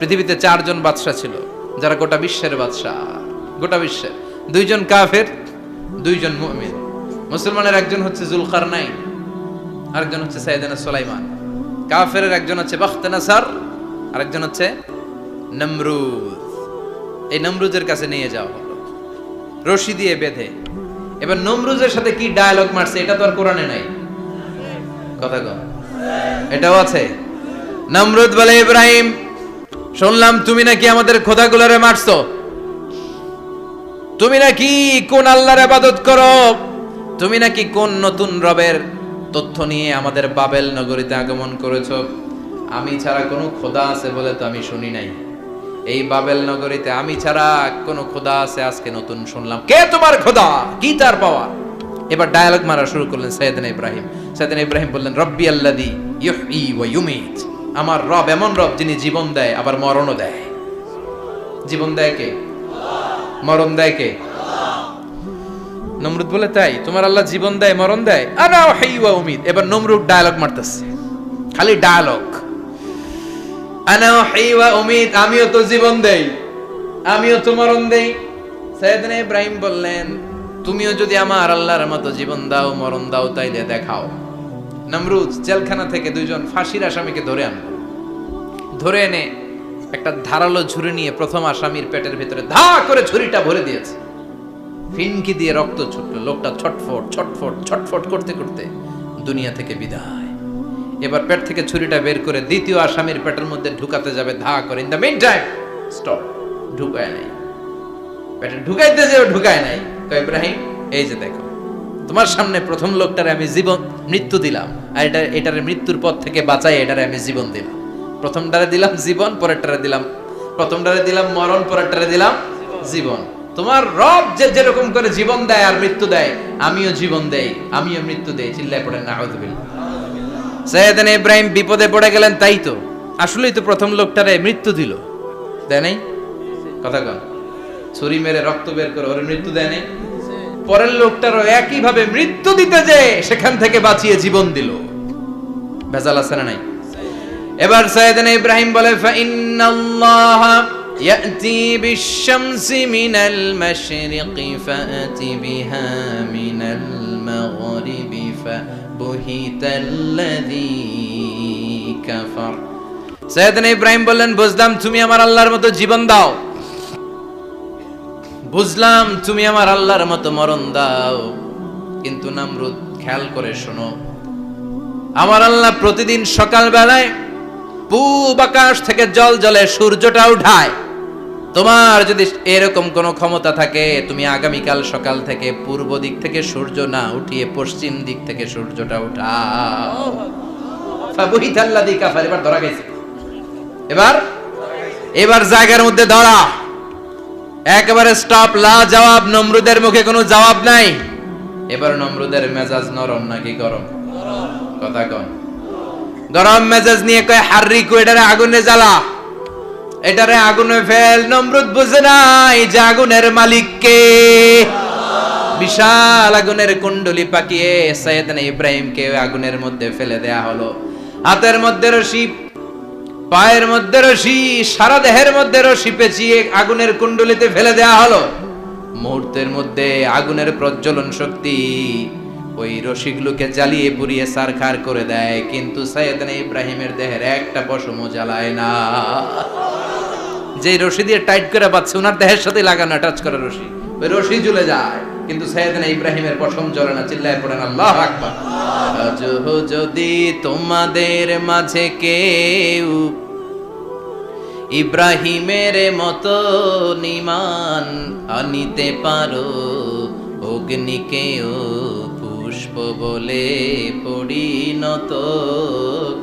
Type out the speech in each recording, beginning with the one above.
পৃথিবীতে চারজন বাদশা ছিল, যারা গোটা বিশ্বের বাদশা গোটা বিশ্বের। দুইজন কাফের, দুইজন মুমিন। মুসলমানের একজন হচ্ছে জুলকার নাই আরেকজন হচ্ছে সাইদানা সোলাইমান। কাফের একজন হচ্ছে বাখতানাসার, আরেকজন হচ্ছে নমরুদ। এই নমরুদের কাছে নিয়ে যাওয়া হলো। রশি দিয়ে বেঁধে। এবার নমরুজের সাথে কি ডায়ালগ মারছে, এটা তো আর কোরআনে নাই। কথা কম এটাও আছে। নমরুদ বলে, ইব্রাহিম শুনলাম তুমি নাকি আমাদের খোদাগুলারে মারছো। তুমি নাকি কোন আল্লাহর ইবাদত করো? তুমি নাকি কোন নতুন রবের তথ্য নিয়ে আমাদের বাবেল নগরীতে আগমন করেছ? আমি ছাড়া কোনো খোদা আছে বলে তো আমি শুনি নাই। এই বাবেল নগরীতে আমি ছাড়া কোনো খোদা আছে আজকে নতুন শুনলাম। কে তোমার খোদা? কি তার পাওয়া? এবার ডায়ালগ মারা শুরু করলেন সৈয়দিন ইব্রাহিম। সৈয়দিন ইব্রাহিম বললেন, রব্বি আল্লাদি ইউহয়ি ওয়া ইউমিত। আমার রব, এমন রব যিনি জীবন দেয়, আবার মরণও দেয়। জীবন দেয় কে? মরণ দেয় কে? নমরুদ বলে, তাই, তোমার আল্লাহ জীবন দেয়, মরণ দেয়? আনা হাই ওয়া উমিদ এবার নমরুদ ডায়ালগ মারতেছে। খালি ডায়ালগ আনা হাই ওয়া উমিদ আমিও তো জীবন দেই, আমিও তো মরণ দেই। সাইয়েদনা ইব্রাহিম বললেন, তুমিও যদি আমার আল্লাহর মতো জীবন দাও, মরণ দাও, তাইলে দেখাও। নমরুদ জেলখানা থেকে দুইজন ফাঁসির আসামিকে ধরে আনলো। ধরে এনে একটা ধারালো ঝুড়ি নিয়ে প্রথম আসামির পেটের ভিতরে ধা করে ছুরিটা ভরে দিয়েছে। ফিনকি দিয়ে রক্ত ছুটলো। লোকটা ছটফট ছটফট ছটফট করতে করতে দুনিয়া থেকে বিদায়। এবার পেট থেকে ছুরিটা বের করে দ্বিতীয় আসামির পেটের মধ্যে ঢুকাতে যাবে ধা করে। In the main time stop ঢুকায় নাই। পেটে ঢুকাইতে যে ঢুকায় নাই। কয় ইব্রাহিম, এই যে দেখো, তোমার সামনে প্রথম লোকটারে আমি জীবন মৃত্যু দিলাম। আর এটা এটারে মৃত্যুর পথ থেকে বাঁচাই, এটারে আমি জীবন দিলাম। প্রথমটারে দিলাম জীবন, পরেরটারে দিলাম প্রথমটারে দিলাম মরণ, পরেরটারে দিলাম জীবন। তোমার রব যে যেরকম করে জীবন দেয় আর মৃত্যু দেয়, আমিও জীবন দেই, আমিও মৃত্যু দেই। চিল্লায় পড়ে না হয়তো সৈয়দান ইব্রাহিম বিপদে পড়ে গেলেন, তাই তো। আসলেই তো প্রথম লোকটারে মৃত্যু দিল। দেয় নাই? কথা কন। ছুরি মেরে রক্ত বের করে, ওর মৃত্যু দেয় নাই? পরের লোকটারও একই ভাবে মৃত্যু দিতে যে সেখান থেকে বাঁচিয়ে জীবন দিল ভেজাল আছে না নাই এবার সৈয়দান ইব্রাহিম বলে ফাইন্নাল্লাহ يأتي بالشمس من المشرق فأت بها من المغرب فبهت الذي كفر সৈয়দান ইব্রাহিম বললেন বুঝলাম তুমি আমার আল্লাহর মতো জীবন দাও বুঝলাম তুমি আমার আল্লাহর মতো মরণ দাও। কিন্তু নামরুদ, খেয়াল করে শোনো। আমার আল্লাহ প্রতিদিন সকাল বেলায় পূব আকাশ থেকে জল জলে সূর্যটা উঠায়। তোমার যদি এরকম কোনো ক্ষমতা থাকে, তুমি আগামীকাল সকাল থেকে পূর্ব দিক থেকে সূর্য না উঠিয়ে পশ্চিম দিক থেকে সূর্যটা এবার ধরা গেছে। এবার? এবার জায়গার মধ্যে ধরা। একেবারে স্টপ লা জবাব নমরুদের মুখে কোনো জবাব নাই। এবার নমরুদের মেজাজ নরম নাকি গরম? কথা কন। গরম মেজাজ নিয়ে কয়, হার্রি কো, এটারে আগুনে জ্বালা। এটারে আগুনে ফেল, নমরুদ বুঝে নাই যে আগুনের মালিক কে। বিশাল আগুনের কুণ্ডলি পাকিয়ে সৈয়দনা ইব্রাহিমকে আগুনের মধ্যে ফেলে দেয়া হলো। হাতের মধ্যে রশি পায়ের মধ্যে রশি, সারা দেহের মধ্যে রশি পেঁচিয়ে আগুনের কুণ্ডলিতে ফেলে দেয়া হলো। মুহূর্তের মধ্যে আগুনের প্রজ্বলন শক্তি ওই রশিগুলোকে জ্বালিয়ে পুড়িয়ে সারখার করে দেয়, কিন্তু সৈয়দনা ইব্রাহিমের দেহের একটা পশমও জ্বালায় না। যে রশি দিয়ে টাইট করে পাচ্ছে ওনার দেহের সাথে লাগানো টাচ করা রশি, ওই রশি ঝুলে যায়। কিন্তু সৈয়দনা ইব্রাহিমের পশম জ্বলে না, চিল্লায় পড়েন, আল্লাহ আকবার। যদি তোমাদের মাঝে কেউ ইব্রাহিমের মতো নিমান আনিতে পারো অগ্নিকেও পুষ্প বলে পরিণত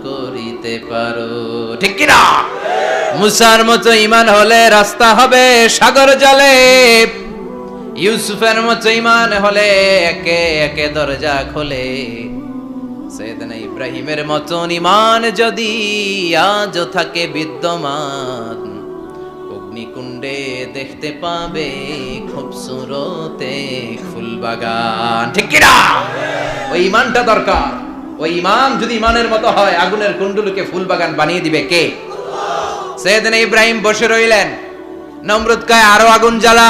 করিতে পারো। ঠিক কিনা মুসার মতো ইমান হলে রাস্তা হবে সাগর জলে। ইউসুফের মতো ইমান হলে একে একে দরজা খোলে। সৈয়দনা ইব্রাহিমের মতন ইমান যদি আজও থাকে বিদ্যমান, অগ্নিকুণ্ডে দেখতে পাবে খুবসুরতে ফুল বাগান। ঠিক কিনা? ওই ইমানটা দরকার। ওই ইমান যদি ইমানের মতো হয়, আগুনের কুণ্ডুলকে ফুল বাগান বানিয়ে দিবে কে? সেদিন ইব্রাহিম বসে রইলেন। নমরুদ কয় আরও আগুন জ্বালা